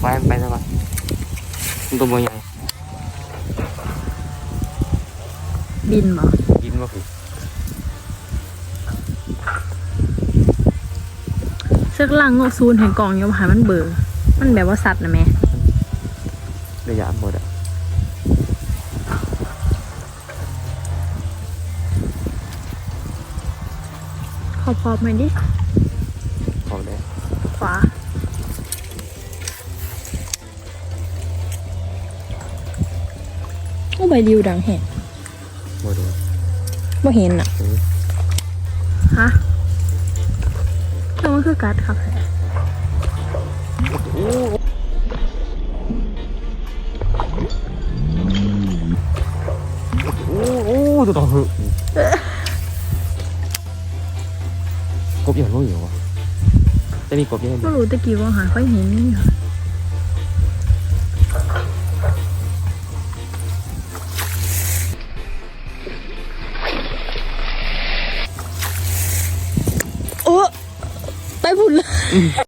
ไปไปซะก่อนมันตัวบ่ใหญ่บินบ่กินบ่ผิดเชือกล่างงอกซูนเห็นกล่องอยมหามันเบื่อมันแบบว่าสัตว์นะแม่ระยะหมดอะขอพอบๆหน่อยดิพอได้ขวา โอ้ใบริวดังแหงหมดเลยบ่เห็นอะเออฮะแล้วมันคือการ์ดครับแหละโอ้โอ้ตัวต่อเหอะกบอย่างนู้นอยู่วะจะมีกบยังไงก็รู้ตะกี้ว่าหาค่อยเห็นนี่ค่ะ après vous.